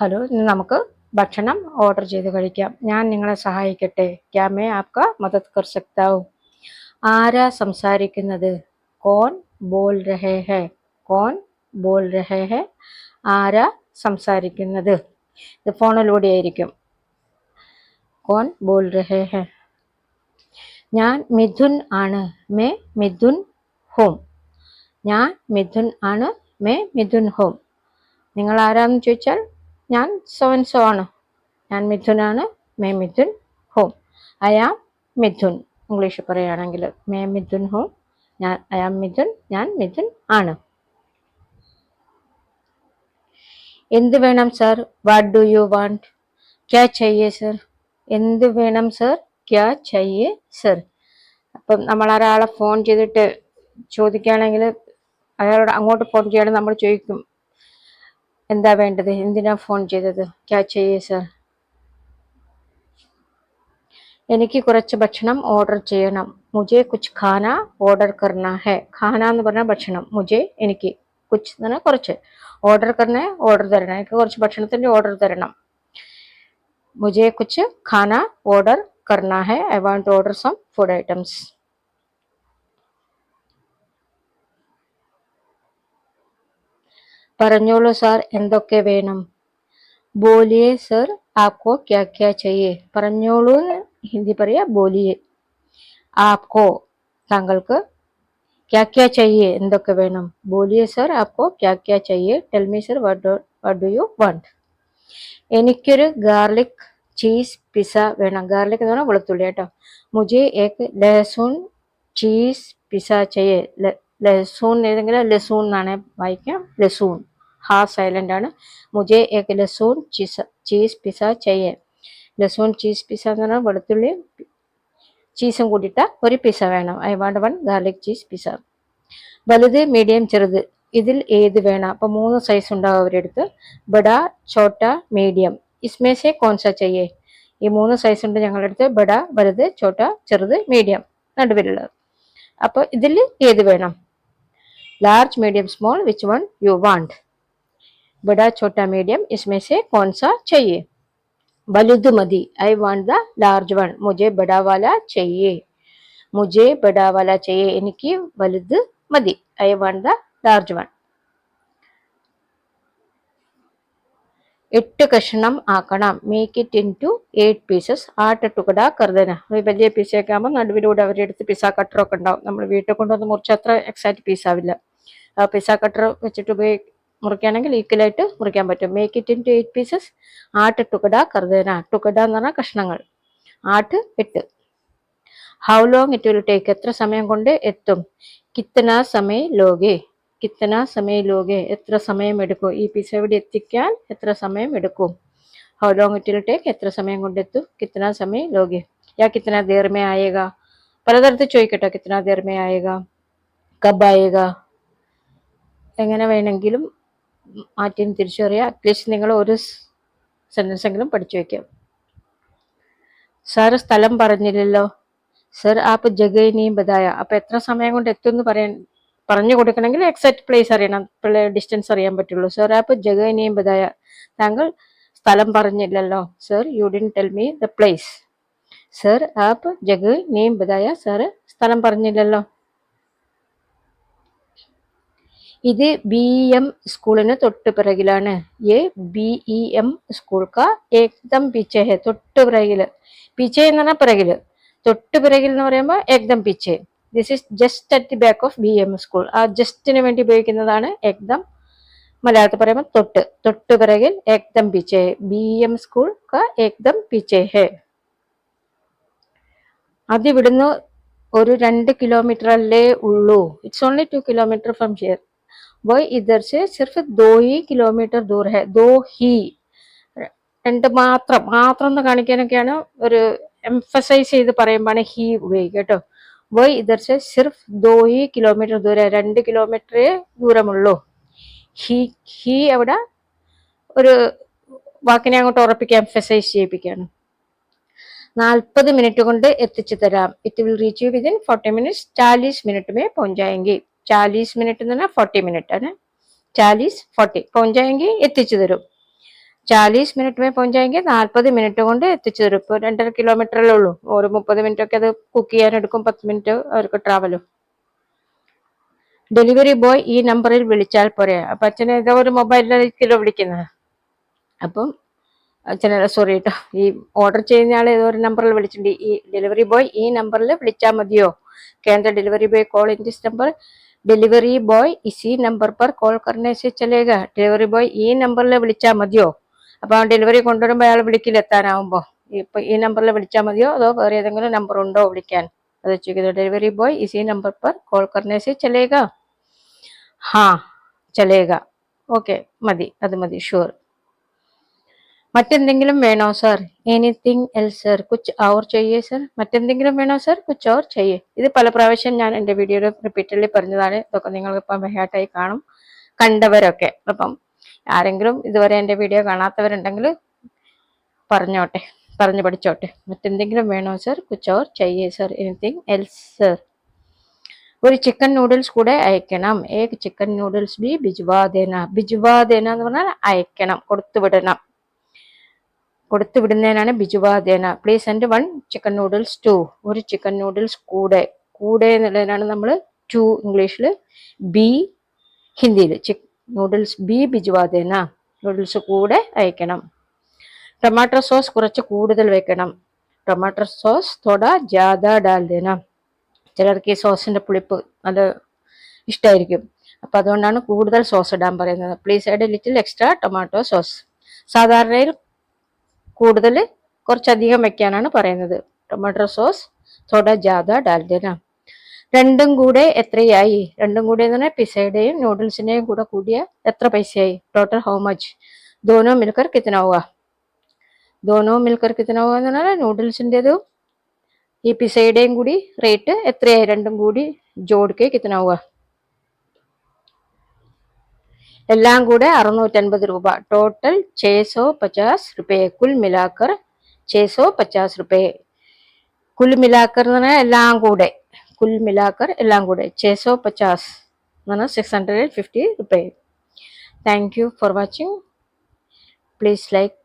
Hello ഇന്ന് നമുക്ക് ഭക്ഷണം ഓർഡർ ചെയ്ത് കഴിക്കാം. ഞാൻ നിങ്ങളെ സഹായിക്കട്ടെ. ക്യാമേ ആപ്ക മദത് കർ സക്താവും. ആരാ സംസാരിക്കുന്നത്? കോൺ ബോൾ രഹേ ഹെ. കോൺ ബോൾ രഹേ ഹെ. ആരാ സംസാരിക്കുന്നത്? ഇത് ഫോണിലൂടെ ആയിരിക്കും. കോൺ ബോൾ രഹേ ഹെ. ഞാൻ മിഥുൻ ആണ്. മേ മിഥുൻ ഹോം. ഞാൻ മിഥുൻ ആണ്. മേ മിഥുൻ ഹോം. നിങ്ങൾ ആരാന്ന് ചോദിച്ചാൽ ഞാൻ സോൻ സോ ആണ്. ഞാൻ മിഥുനാണ് മേ Mithun home I am Mithun. English പറയുകയാണെങ്കിൽ മേ മിഥുൻ ഹോം ഞാൻ ഐ ആം മിഥുൻ. ഞാൻ മിഥുൻ ആണ്. എന്ത് വേണം sir what do you want ക്യാ ചെയ്യേ സർ എന്ത് വേണം സർ ക്യാ ചെയ്യേ സർ അപ്പം നമ്മൾ ഒരാളെ ഫോൺ ചെയ്തിട്ട് ചോദിക്കുകയാണെങ്കിൽ അയാളോട് അങ്ങോട്ട് ഫോൺ ചെയ്യുകയാണെങ്കിൽ നമ്മൾ ചോദിക്കും. എന്താ വേണ്ടത്? എന്തിനാ ഫോൺ ചെയ്തത്? ക്യാ ചെയ്യേ സർ എനിക്ക് കുറച്ച് ഭക്ഷണം ഓർഡർ ചെയ്യണം. മുജെ കുച്ച് ഖാന ഓർഡർ കർണ ഹെ. ഖാന എന്ന് പറഞ്ഞാൽ ഭക്ഷണം. മുജെ എനിക്ക് കുച്ച് എന്ന് പറഞ്ഞാൽ കുറച്ച്. ഓർഡർ കർണ ഓർഡർ തരണം. എനിക്ക് കുറച്ച് ഭക്ഷണത്തിന്റെ ഓർഡർ തരണം. മുജെ കുച്ച് ഖാന ഓർഡർ കർണ ഹെ. I want order some food items പറഞ്ഞോളൂ സാർ എന്തൊക്കെ വേണം? ബോലിയെ സർ ആപ്കോ ക്യാ ക്യാ ചെയ്യേ? പറഞ്ഞോളൂ ഹിന്ദി പറയാ ബോലിയെ. ആപ്കോ താങ്കൾക്ക് ക്യാ ക്യാ ചെയ്യേ എന്തൊക്കെ വേണം? ബോലിയെ സർ ആപ്കോ ക്യാ ക്യാ ചെയ്യേ tell me sir what do you want? എനിക്കൊരു ഗാർലിക് ചീസ് പിസ വേണം. ഗാർലിക് എന്ന് പറഞ്ഞാൽ വെളുത്തുള്ളി കേട്ടോ. മുജെ ഏക്ക് ലഹസൂൺ ചീസ് പിസ ചെയ്യേ. ലഹസൂൺ ഏതെങ്കിലും ലസൂൺ എന്നാണ് വായിക്കാം. ലസൂൺ ഹാ സൈലന്റ് ആണ്. മുജെ ഏക്ക് ലസൂൺ ചീസ ചീസ് പിസ ചെയ്യേ. ലസൂൺ ചീസ് പിസ എന്ന് പറഞ്ഞാൽ വെളുത്തുള്ളി ചീസും കൂട്ടിയിട്ട ഒരു പിസ വേണം. I want one garlic cheese pizza. വലുത് മീഡിയം ചെറുത്. ഇതിൽ ഏത് വേണം? അപ്പോൾ മൂന്ന് സൈസ് ഉണ്ടാവും അവരെടുത്ത്. ബഡ ചോട്ട മീഡിയം. ഇസ്മേസെ കോൺസ ചെയ്യേ. ഈ മൂന്ന് സൈസ് ഉണ്ട് ഞങ്ങളുടെ അടുത്ത് ബഡ വലുത് ചോട്ട ചെറുത് മീഡിയം. നടുവിലുള്ളത്. അപ്പോൾ ഇതിൽ ഏത് വേണം? Large medium small which one you want Bada Chotta medium इसमें से कौन सा चाहिए വലുത് മതി I want the large one മുജെ ബഡാ വാല ചെയ്യേ മുജെ ബഡാ വാല ചെയ്യേ എനിക്ക് വലുത് മതി I want the large one എട്ട് കഷ്ണം ആക്കണം make it into eight pieces ആട്ട് ടുക്കട കരുതന വലിയ പീസൊക്കെ ആകുമ്പോൾ നടുവിലൂടെ അവരെടുത്ത് പിസ്സ കട്ടറൊക്കെ ഉണ്ടാവും നമ്മൾ വീട്ടിൽ കൊണ്ടുവന്ന് മുറിച്ച അത്ര എക്സാക്ട് പീസ് ആവില്ല ആ പിസ്സ കട്ടർ വെച്ചിട്ട് ഉപയോഗി മുറിക്കുകയാണെങ്കിൽ ഈക്വലായിട്ട് മുറിക്കാൻ പറ്റും. Make it into eight pieces ആട്ട് ടുക്കട കറുതേന. ടുക്കട എന്ന് പറഞ്ഞാൽ കഷ്ണങ്ങൾ. ആട്ട് എട്ട്. How long it will take എത്ര സമയം കൊണ്ട് എത്തും? കിത്തന സമയ ലോകെ. കിത്തന സമയ ലോകെ. എത്ര സമയം എടുക്കും? ഈ പിസ ഇവിടെ എത്തിക്കാൻ എത്ര സമയം എടുക്കും? How long it will take എത്ര സമയം കൊണ്ട് എത്തും? കിത്തന സമയ ലോകെ. യാ കിത്തന ദീർമേ ആയേക പലതരത്തിൽ ചോദിക്കട്ടോ കിത്തന ദീർമേ ആയേക കബ് ആയേക എങ്ങനെ വേണമെങ്കിലും മാറ്റിയും തിരിച്ചറിയുക അറ്റ്ലീസ്റ്റ് നിങ്ങൾ ഒരു സെന്റൻസ് എങ്കിലും പഠിച്ചു വയ്ക്കാം സാർ സ്ഥലം പറഞ്ഞില്ലല്ലോ. സർ ആപ്പ് ജഗനിയും ബതായ അപ്പൊ എത്ര സമയം കൊണ്ട് എത്തും എന്ന് പറയാൻ പറഞ്ഞു കൊടുക്കണമെങ്കിൽ എക്സാക്ട് പ്ലേസ് അറിയണം. ഡിസ്റ്റൻസ് അറിയാൻ പറ്റുള്ളൂ. സർ ആപ്പ് ജഗനിയും ബതായ താങ്കൾ സ്ഥലം പറഞ്ഞില്ലല്ലോ. Sir you didn't tell me the place sir app ജഗ് നെയിം ബതായ സാറ് സ്ഥലം പറഞ്ഞില്ലല്ലോ. ഇത് ബി എം സ്കൂളിന് തൊട്ട് പിറകിലാണ്. A B E M school കാ ഏകദം പിച്ചേ തൊട്ട് പിറകിൽ പിച്ചേ എന്ന് പറഞ്ഞാൽ പിറകിൽ തൊട്ട് പിറകിൽ എന്ന് പറയുമ്പോൾ ഏകദം പിച്ചേ. This is just at the back of B M school ആ ജസ്റ്റിന് വേണ്ടി ഉപയോഗിക്കുന്നതാണ് ഏകദം. മലയാളത്തിൽ പറയുമ്പോൾ തൊട്ട്. തൊട്ട് പിറകിൽ ഏകദം പിച്ചേ. ബി എം സ്കൂൾ കാ ഏകദം പിച്ചേ. ഹെ അത് ഇവിടുന്ന് ഒരു രണ്ട് കിലോമീറ്റർ അല്ലേ ഉള്ളൂ. It's only two kilometre from here वह इधर से सिर्फ दो ही किलोमीटर दूर है दो ही। രണ്ട് മാത്രം മാത്രം എന്ന് കാണിക്കാനൊക്കെയാണ് ഒരു എംഫസൈസ് ചെയ്ത് പറയുമ്പോഴാണ് ഹീ ഉപയോഗിക്കുക കേട്ടോ. വൈ ഇതർച്ച് സിർഫ് ദോ ഈ കിലോമീറ്റർ ദൂരം രണ്ട് കിലോമീറ്റർ ദൂരമുള്ളൂ. ഹീ ഹീ അവിടെ ഒരു വാക്കിനെ അങ്ങോട്ട് ഉറപ്പിക്കുക എംഫസൈസ് ചെയ്യിപ്പിക്കുകയാണ്. നാൽപ്പത് മിനിറ്റ് കൊണ്ട് എത്തിച്ചു തരാം. It will reach you within forty minutes ചാലീസ് minute മേ പോഞ്ചായെങ്കിൽ ചാലീസ് മിനിറ്റ് എന്ന് പറഞ്ഞാൽ ഫോർട്ടി മിനിറ്റ് ആണ്. ചാലീസ് ഫോർട്ടി പൗഞ്ചായെങ്കിൽ എത്തിച്ചു തരും. ചാലീസ് മിനിറ്റ് മേ പൗഞ്ചായെങ്കിൽ നാൽപ്പത് മിനിറ്റ് കൊണ്ട് എത്തിച്ചു തരും. ഇപ്പോൾ രണ്ടര കിലോമീറ്ററല്ലേ ഉള്ളൂ. ഒരു മുപ്പത് മിനിറ്റ് ഒക്കെ അത് കുക്ക് ചെയ്യാൻ എടുക്കും. പത്ത് മിനിറ്റ് അവർക്ക് ട്രാവലും ഡെലിവറി ബോയ് ഈ നമ്പറിൽ വിളിച്ചാൽ പോരെ. അപ്പം അച്ഛനെ ഏതോ ഒരു മൊബൈലിലേക്കല്ലോ വിളിക്കുന്നത് അപ്പം അച്ഛനെ സോറി കേട്ടോ ഈ ഓർഡർ ചെയ്യുന്ന ആൾ ഏതോ ഒരു നമ്പറിൽ വിളിച്ചിട്ടുണ്ട്. ഈ ഡെലിവറി ബോയ് ഈ നമ്പറിൽ വിളിച്ചാൽ മതിയോ? കേന്ദ്ര delivery boy call in this number delivery boy EC number പർ കോൾ കർണേസി ചലേക ഡെലിവറി ബോയ് ഈ നമ്പറിൽ വിളിച്ചാൽ മതിയോ? അപ്പോൾ ഡെലിവറി കൊണ്ടുവരുമ്പോൾ അയാൾ വിളിക്കില്ല എത്താനാവുമ്പോൾ ഇപ്പം ഈ നമ്പറിൽ വിളിച്ചാൽ മതിയോ? അതോ വേറെ ഏതെങ്കിലും നമ്പർ ഉണ്ടോ വിളിക്കാൻ? അത് ചോദിക്കുന്നത് ഡെലിവറി ബോയ് ഇസി നമ്പർ പർ കോൾ കർണേസി ചലേക ഹാ ചലേക ഓക്കെ മതി. അത് മതി. ഷുവർ മറ്റെന്തെങ്കിലും വേണോ സർ എനിത്തിങ് എൽ സർ കുച്ച് ഔർ ചെയ്യേ സർ മറ്റെന്തെങ്കിലും വേണോ സർ കുച്ച് ഔർ ചെയ്യേ. ഇത് പല പ്രാവശ്യം ഞാൻ എന്റെ വീഡിയോയിൽ റിപ്പീറ്റഡ്ലി പറഞ്ഞതാണ്. ഇതൊക്കെ നിങ്ങൾക്കിപ്പം ബഹയാട്ടായി കാണും. കണ്ടവരൊക്കെ. അപ്പം ആരെങ്കിലും ഇതുവരെ എന്റെ വീഡിയോ കാണാത്തവരുണ്ടെങ്കിൽ പറഞ്ഞോട്ടെ. പറഞ്ഞു പഠിച്ചോട്ടെ. മറ്റെന്തെങ്കിലും വേണോ സർ കുച്ച് ഔർ ചെയ്യേ സർ എനിത്തിങ് എൽ സർ ഒരു ചിക്കൻ നൂഡിൽസ് കൂടെ അയക്കണം. ഏക് ചിക്കൻ നൂഡിൽസ് ബി ബിജുവാദേന ബിജുവാദേന ബിജുവാ ദേന എന്ന് പറഞ്ഞാൽ അയക്കണം. കൊടുത്തു വിടണം. കൊടുത്തു വിടുന്നതിനാണ് ബിജുവാദേന please send one chicken noodles too ഒരു ചിക്കൻ നൂഡിൽസ് കൂടെ കൂടെ എന്നുള്ളതിനാണ് നമ്മൾ ടു ഇംഗ്ലീഷിൽ ബി ഹിന്ദിയിൽ ചിക്ക് നൂഡിൽസ് ബി ബിജുവാദേന നൂഡിൽസ് കൂടെ അയക്കണം. ടൊമാറ്റോ സോസ് കുറച്ച് കൂടുതൽ വെക്കണം. ടൊമാറ്റോ സോസ് തൊട ജാഥ ഡാൽ ദേന. ചിലർക്ക് ഈ സോസിന്റെ പുളിപ്പ് നല്ല ഇഷ്ടമായിരിക്കും അപ്പോൾ അതുകൊണ്ടാണ് കൂടുതൽ സോസ് ഇടാൻ പറയുന്നത്. Please add little extra tomato sauce സാധാരണയിൽ കൂടുതൽ കുറച്ചധികം വെക്കാനാണ് പറയുന്നത്. ടൊമാറ്റോ സോസ് സോഡ ജാഥ ഡാൽഡന രണ്ടും കൂടെ എത്രയായി? രണ്ടും കൂടെ എന്ന് പറഞ്ഞാൽ പിസയുടെയും നൂഡിൽസിന്റെയും കൂടെ കൂടിയ എത്ര പൈസയായി? ടോട്ടൽ ഹൗ മച്ച് ദോനോ മിൽക്കർ കിത്തനാവുക ദോനോ മിൽക്കർ കിത്തനാവുക എന്ന് പറഞ്ഞാൽ നൂഡിൽസിന്റെതും ഈ പിസയുടെയും കൂടി റേറ്റ് എത്രയായി? രണ്ടും കൂടി ജോഡിക്ക് കിത്തനാവുക എല്ലാം കൂടെ അറുന്നൂറ്റൻപത് രൂപ. ടോട്ടൽ ചേസോ പച്ചാസ് റുപേ കുൽ മിലാക്കർ ചേസോ പച്ചാസ് റുപേ കുൽ മിലാക്കർ എന്ന് പറഞ്ഞാൽ എല്ലാം കൂടെ. കുൽ മിലാക്കർ എല്ലാം കൂടെ. ചേസോ പച്ചാസ് എന്ന് പറഞ്ഞാൽ six hundred and fifty rupee thank you for watching please like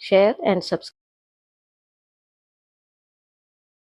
share and subscribe